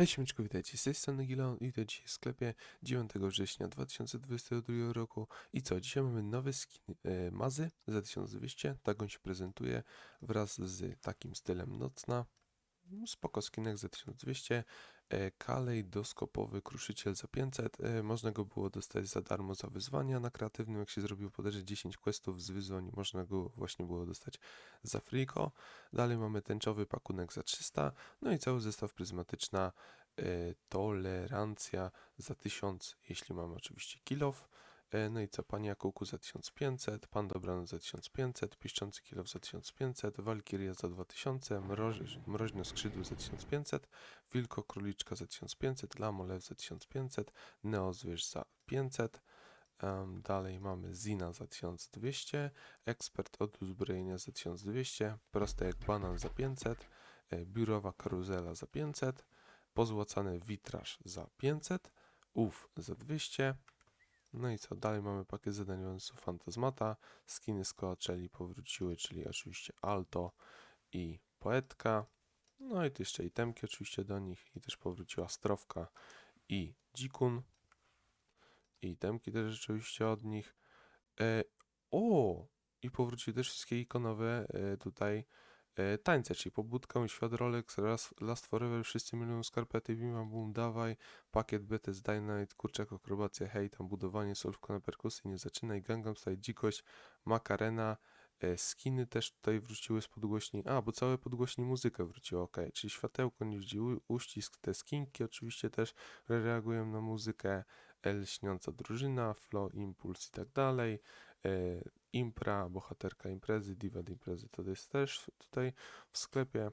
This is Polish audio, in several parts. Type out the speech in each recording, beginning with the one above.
Hej siemeczko, witajcie, z tej strony Gilon i to dzisiaj w sklepie 9 września 2022 roku. I co, dzisiaj mamy nowy skin e, Mazy za 1200, tak on się prezentuje wraz z takim stylem nocna, Mm, spoko skinek za 1200, e, kalejdoskopowy kruszyciel za 500, e, można go było dostać za darmo za wyzwania na kreatywnym, jak się zrobił poderze 10 questów z wyzwań, można go właśnie było dostać za friko, dalej mamy tęczowy pakunek za 300, no i cały zestaw pryzmatyczna e, tolerancja za 1000, jeśli mamy oczywiście kilof. E, No i co, Pani Jakułku za 1500, Pan Dobranoc za 1500, Piszczący Kilof za 1500, Walkiria za 2000, Mroź, Mroźne Skrzydło za 1500, Wilko Króliczka za 1500, Lamolew za 1500, Neozwierz za 500, em, dalej mamy Zina za 1200, Ekspert od uzbrojenia za 1200, Proste jak banan za 500, e, Biurowa Karuzela za 500, Pozłacany Witraż za 500, UF za 200, no i co, dalej mamy pakiet zadaniowy z Fantasmata, skiny z Coachelli powróciły, czyli oczywiście Alto i Poetka, no i tu jeszcze itemki oczywiście do nich i też powróciła Strowka i Dzikun i itemki też rzeczywiście od nich. E, o! I powróciły też wszystkie ikonowe e, tutaj tańce, czyli Rolex, Ras- Last Forever, wszyscy milują skarpety, Bima Boom, dawaj, pakiet BTS Dynamite, kurczak, akrobacja, hej, tam budowanie, solówka na perkusji, nie zaczynaj, Gangnam Style, dzikość, Macarena, e, skiny też tutaj wróciły z podgłośni, a, bo całe podgłośni muzyka wróciła, ok, czyli światełko, u- uścisk, te skinki oczywiście też reagują na muzykę, L, śniąca drużyna, Flow, Impuls i tak dalej, e, Impra, bohaterka imprezy, diva imprezy, to jest też tutaj w sklepie,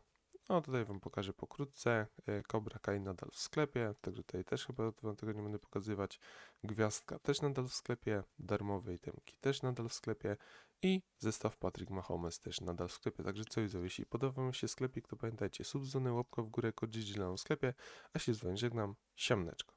no tutaj Wam pokażę pokrótce. E, Cobra Kai nadal w sklepie, także tutaj też chyba Wam tego nie będę pokazywać. Gwiazdka też nadal w sklepie, darmowe itemki też nadal w sklepie i zestaw Patrick Mahomes też nadal w sklepie. Także co widzowie, jeśli podoba Wam się sklepik, to pamiętajcie, subzony, łapka w górę, kod w sklepie, a się z Wami żegnam, siemneczko.